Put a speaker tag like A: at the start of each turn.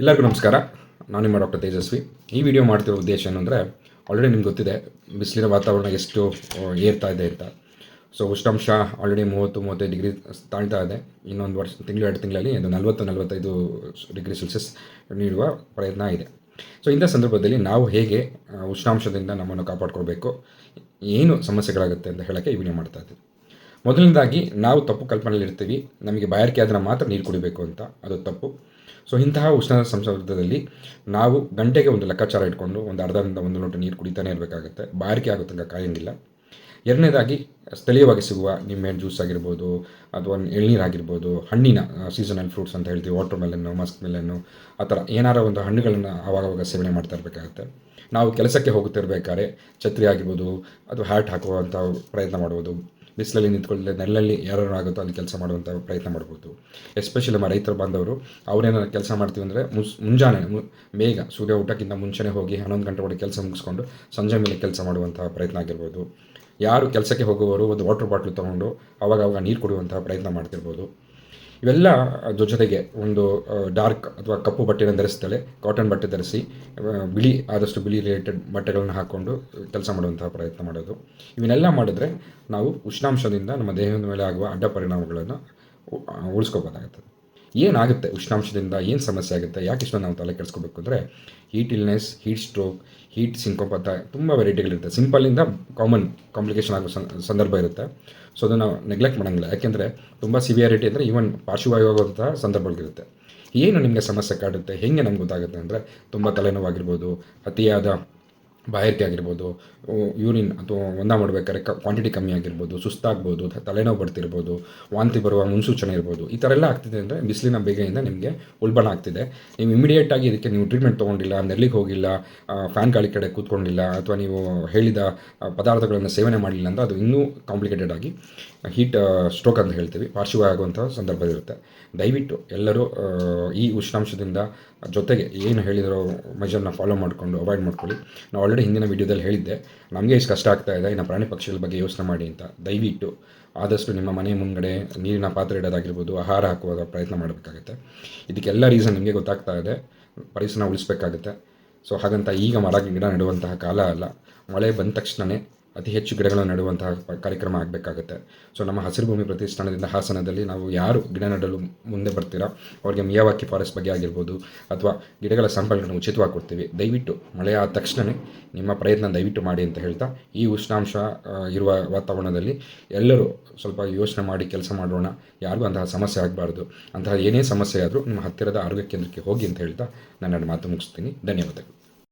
A: ಎಲ್ಲರಿಗೂ ನಮಸ್ಕಾರ. ನಾನು ನಿಮ್ಮ ಡಾಕ್ಟರ್ ತೇಜಸ್ವಿ. ಈ ವಿಡಿಯೋ ಮಾಡ್ತಿರೋ ಉದ್ದೇಶ ಏನು ಅಂದರೆ ಆಲ್ರೆಡಿ ನಿಮ್ಗೆ ಗೊತ್ತಿದೆ, ಬಿಸಿಲಿನ ವಾತಾವರಣ ಎಷ್ಟು ಏರ್ತಾ ಇದೆ ಅಂತ. ಸೊ ಉಷ್ಣಾಂಶ ಆಲ್ರೆಡಿ ಮೂವತ್ತು, ಮೂವತ್ತೈದು ಡಿಗ್ರಿ ತಾಳ್ತಾ ಇದೆ. ಇನ್ನೊಂದು ವರ್ಷ, ತಿಂಗಳು, ಎರಡು ತಿಂಗಳಲ್ಲಿ ಒಂದು ನಲವತ್ತು, ನಲವತ್ತೈದು ಡಿಗ್ರಿ ಸೆಲ್ಸಿಯಸ್ ನೀಡುವ ಪ್ರಯತ್ನ ಇದೆ. ಸೊ ಇಂಥ ಸಂದರ್ಭದಲ್ಲಿ ನಾವು ಹೇಗೆ ಉಷ್ಣಾಂಶದಿಂದ ನಮ್ಮನ್ನು ಕಾಪಾಡ್ಕೊಳ್ಬೇಕು, ಏನು ಸಮಸ್ಯೆಗಳಾಗುತ್ತೆ ಅಂತ ಹೇಳೋಕ್ಕೆ ಈ ವಿಡಿಯೋ ಮಾಡ್ತಾ ಇದ್ದೀವಿ ಮೊದಲನೇದಾಗಿ, ನಾವು ತಪ್ಪು ಕಲ್ಪನೆಯಲ್ಲಿ ಇರ್ತೀವಿ ನಮಗೆ ಬಾಯಾರಿಕೆ ಆದರೆ ಮಾತ್ರ ನೀರು ಕುಡಿಬೇಕು ಅಂತ. ಅದು ತಪ್ಪು. ಸೊ ಇಂತಹ ಉಷ್ಣ ಸಂಸರ್ಗದಲ್ಲಿ ನಾವು ಗಂಟೆಗೆ ಒಂದು ಲೆಕ್ಕಾಚಾರ ಇಟ್ಕೊಂಡು ಒಂದು ಅರ್ಧದಿಂದ ಒಂದು ಲೋಟ ನೀರು ಕುಡಿತಾನೆ ಇರಬೇಕಾಗುತ್ತೆ. ಬಾಯಾರಿಕೆ ಆಗೋ ತನಕ ಕಾಯಂಗಿಲ್ಲ. ಎರಡನೇದಾಗಿ ಸ್ಥಳೀಯವಾಗಿ ಸಿಗುವ ನಿಂಬೆಹಣ್ಣು ಜ್ಯೂಸ್ ಆಗಿರ್ಬೋದು ಅಥವಾ ಎಳ್ನೀರು ಆಗಿರ್ಬೋದು, ಹಣ್ಣಿನ ಸೀಸನಲ್ ಫ್ರೂಟ್ಸ್ ಅಂತ ಹೇಳ್ತೀವಿ ವಾಟರ್ ಮೆಲನ್ನು ಮಸ್ಕ್ ಮೆಲನ್ನು ಆ ಥರ ಏನಾರ ಒಂದು ಹಣ್ಣುಗಳನ್ನು ಆವಾಗವಾಗ ಸೇವನೆ ಮಾಡ್ತಾ ಇರಬೇಕಾಗುತ್ತೆ. ನಾವು ಕೆಲಸಕ್ಕೆ ಹೋಗುತ್ತಿರಬೇಕಾದ್ರೆ ಛತ್ರಿ ಆಗಿರ್ಬೋದು ಅಥವಾ ಹ್ಯಾಟ್ ಹಾಕುವಂಥ ಪ್ರಯತ್ನ ಮಾಡ್ಬೋದು ಬಿಸಿಲಲ್ಲಿ ನಿಂತ್ಕೊಳ್ಳಿ ನೆರಳಲ್ಲಿ ಯಾರು ಆಗುತ್ತೋ ಅಲ್ಲಿ ಕೆಲಸ ಮಾಡುವಂಥ ಪ್ರಯತ್ನ ಮಾಡ್ಬೋದು. ಎಸ್ಪೆಷಲಿ ನಮ್ಮ ರೈತರು ಬಂದವರು, ಅವರೇನಾದ್ರು ಕೆಲಸ ಮಾಡ್ತೀವಿ ಅಂದರೆ ಮುಂಜಾನೆ ಬೇಗ ಸೂರ್ಯ ಊಟಕ್ಕಿಂತ ಮುಂಚೆನೇ ಹೋಗಿ ಹನ್ನೊಂದು ಗಂಟೆ ಒಳಗೆ ಕೆಲಸ ಮುಗಿಸ್ಕೊಂಡು ಸಂಜೆ ಮೇಲೆ ಕೆಲಸ ಮಾಡುವಂತಹ ಪ್ರಯತ್ನ ಆಗಿರ್ಬೋದು. ಯಾರು ಕೆಲಸಕ್ಕೆ ಹೋಗುವವರು ಒಂದು ವಾಟರ್ ಬಾಟ್ಲು ತೊಗೊಂಡು ಅವಾಗ ಅವಾಗ ನೀರು ಕುಡಿಯುವಂತಹ ಪ್ರಯತ್ನ ಮಾಡ್ತಿರ್ಬೋದು. ಇವೆಲ್ಲ ಅದ್ರ ಜೊತೆಗೆ ಒಂದು ಡಾರ್ಕ್ ಅಥವಾ ಕಪ್ಪು ಬಟ್ಟೆಯನ್ನು ಧರಿಸ್ತಾಳೆ ಕಾಟನ್ ಬಟ್ಟೆ ಧರಿಸಿ ಬಿಳಿ, ಆದಷ್ಟು ಬಿಳಿ ರಿಲೇಟೆಡ್ ಬಟ್ಟೆಗಳನ್ನು ಹಾಕ್ಕೊಂಡು ಕೆಲಸ ಮಾಡುವಂತಹ ಪ್ರಯತ್ನ ಮಾಡೋದು. ಇವನ್ನೆಲ್ಲ ಮಾಡಿದ್ರೆ ನಾವು ಉಷ್ಣಾಂಶದಿಂದ ನಮ್ಮ ದೇಹದ ಮೇಲೆ ಆಗುವ ಅಡ್ಡ ಪರಿಣಾಮಗಳನ್ನು ಉಳಿಸ್ಕೋಬೋದಾಗುತ್ತದೆ ಏನಾಗುತ್ತೆ? ಉಷ್ಣಾಂಶದಿಂದ ಏನು ಸಮಸ್ಯೆ ಆಗುತ್ತೆ? ಯಾಕೆ ಇಷ್ಟೊಂದು ನಾವು ತಲೆ ಕೆಡಿಸ್ಕೋಬೇಕು ಅಂದರೆ heat illness heat stroke heat ಸಿಂಕೋಪಾತ ತುಂಬ ವೆರೈಟಿಗಳಿರುತ್ತೆ ಸಿಂಪಲಿಂದ ಕಾಮನ್ ಕಾಂಪ್ಲಿಕೇಶನ್ ಆಗೋ ಸಂದರ್ಭ ಇರುತ್ತೆ. ಸೊ ಅದನ್ನು ನೆಗ್ಲೆಕ್ಟ್ ಮಾಡೋಂಗಿಲ್ಲ. ಯಾಕೆಂದರೆ, ತುಂಬ ಸಿವಿಯಾರಿಟಿ ಅಂದರೆ ಈವನ್ ಪಾರ್ಶ್ವವಾಯುವಾಗುವಂತಹ ಸಂದರ್ಭಗಳಿರುತ್ತೆ. ಏನು ನಿಮಗೆ ಸಮಸ್ಯೆ ಕಾಡುತ್ತೆ? ಹೇಗೆ ನಮ್ಗೆ ಗೊತ್ತಾಗುತ್ತೆ ಅಂದರೆ, ತುಂಬ ತಲೆನೋವಾಗಿರ್ಬೋದು ಅತಿಯಾದ ಬಾಯಾರಿಕೆ ಆಗಿರ್ಬೋದು ಯೂರಿನ್ ಅಥವಾ ಒಂದ ಮಾಡಬೇಕಾದ್ರೆ ಕ್ವಾಂಟಿಟಿ ಕಮ್ಮಿ ಆಗಿರ್ಬೋದು, ಸುಸ್ತಾಗ್ಬೋದು ತಲೆನೋವು ಬರ್ತಿರ್ಬೋದು, ವಾಂತಿ ಬರುವ ಮುನ್ಸೂಚನೆ ಇರ್ಬೋದು, ಈ ಥರ ಎಲ್ಲ ಆಗ್ತಿದೆ ಅಂದರೆ ಬಿಸಿಲಿನ ಬೇಗೆಯಿಂದ ನಿಮಗೆ ಉಲ್ಬಣ ಆಗ್ತಿದೆ. ನೀವು ಇಮಿಡಿಯೇಟ್ ಆಗಿ ಇದಕ್ಕೆ ನೀವು ಟ್ರೀಟ್ಮೆಂಟ್ ತೊಗೊಂಡಿಲ್ಲ ನೆಲ್ಲಿಗೆ ಹೋಗಿಲ್ಲ ಫ್ಯಾನ್ ಗಾಳಿ ಕಡೆ ಕೂತ್ಕೊಂಡಿಲ್ಲ, ಅಥವಾ ನೀವು ಹೇಳಿದ ಪದಾರ್ಥಗಳನ್ನು ಸೇವನೆ ಮಾಡಲಿಲ್ಲ ಅಂದರೆ ಅದು ಇನ್ನೂ ಕಾಂಪ್ಲಿಕೇಟೆಡ್ ಆಗಿ ಹೀಟ್ ಸ್ಟ್ರೋಕ್ ಅಂತ ಹೇಳ್ತೀವಿ, ಪಾರ್ಶ್ವ ಆಗುವಂಥ ಸಂದರ್ಭ ಇರುತ್ತೆ. ದಯವಿಟ್ಟು ಎಲ್ಲರೂ ಈ ಉಷ್ಣಾಂಶದಿಂದ ಜೊತೆಗೆ ಏನು ಹೇಳಿರೋ ಮೆಜರ್ನ ಫಾಲೋ ಮಾಡಿಕೊಂಡು ಅವಾಯ್ಡ್ ಮಾಡ್ಕೊಳ್ಳಿ. ನಾವು ಆಲ್ರೆಡಿ ಹಿಂದಿನ ವಿಡಿಯೋದಲ್ಲಿ ಹೇಳಿದ್ದೆ, ನಮಗೆ ಇಷ್ಟು ಕಷ್ಟ ಆಗ್ತಾ ಇದೆ, ಇನ್ನು ಪ್ರಾಣಿ ಪಕ್ಷಿಗಳ ಬಗ್ಗೆ ಯೋಚನೆ ಮಾಡಿ ಅಂತ. ದಯವಿಟ್ಟು ಆದಷ್ಟು ನಿಮ್ಮ ಮನೆ ಮುಂದೆ ನೀರಿನ ಪಾತ್ರೆ ಇಡೋದಾಗಿರ್ಬೋದು, ಆಹಾರ ಹಾಕುವಾಗ ಪ್ರಯತ್ನ ಮಾಡಬೇಕಾಗುತ್ತೆ. ಇದಕ್ಕೆಲ್ಲ ರೀಸನ್ ನಿಮಗೆ ಗೊತ್ತಾಗ್ತಾ ಇದೆ ಪರಿಸರ ಉಳಿಸ್ಬೇಕಾಗುತ್ತೆ. ಸೊ ಹಾಗಂತ ಈಗ ಮರ, ಗಿಡ ನೆಡುವಂತಹ ಕಾಲ ಅಲ್ಲ. ಮಳೆ ಬಂದ ತಕ್ಷಣವೇ ಅತಿ ಹೆಚ್ಚು ಗಿಡಗಳನ್ನು ನೆಡುವಂತಹ ಕಾರ್ಯಕ್ರಮ ಆಗಬೇಕಾಗುತ್ತೆ. ಸೊ ನಮ್ಮ ಹಸಿರು ಭೂಮಿ ಪ್ರತಿಷ್ಠಾನದಿಂದ ಹಾಸನದಲ್ಲಿ ನಾವು ಯಾರು ಗಿಡ ನೆಡಲು ಮುಂದೆ ಬರ್ತೀರಾ? ಅವರಿಗೆ ಮಿಯಾವಾಕಿ ಫಾರೆಸ್ಟ್ ಬಗ್ಗೆ ಆಗಿರ್ಬೋದು ಅಥವಾ ಗಿಡಗಳ ಸಂಪರ್ಕಗಳನ್ನು ಉಚಿತವಾಗಿ ಕೊಡ್ತೀವಿ. ದಯವಿಟ್ಟು ಮಳೆ ಆದ ತಕ್ಷಣವೇ ನಿಮ್ಮ ಪ್ರಯತ್ನ ದಯವಿಟ್ಟು ಮಾಡಿ ಅಂತ ಹೇಳ್ತಾ, ಈ ಉಷ್ಣಾಂಶ ಇರುವ ವಾತಾವರಣದಲ್ಲಿ ಎಲ್ಲರೂ ಸ್ವಲ್ಪ ಯೋಚನೆ ಮಾಡಿ ಕೆಲಸ ಮಾಡೋಣ. ಯಾರಿಗೂ ಅಂತಹ ಸಮಸ್ಯೆ ಆಗಬಾರ್ದು. ಅಂತಹ ಏನೇ ಸಮಸ್ಯೆ ಆದರೂ ನಿಮ್ಮ ಹತ್ತಿರದ ಆರೋಗ್ಯ ಕೇಂದ್ರಕ್ಕೆ ಹೋಗಿ ಅಂತ ಹೇಳ್ತಾ ನನ್ನ ಮಾತು ಮುಗಿಸ್ತೀನಿ. ಧನ್ಯವಾದಗಳು.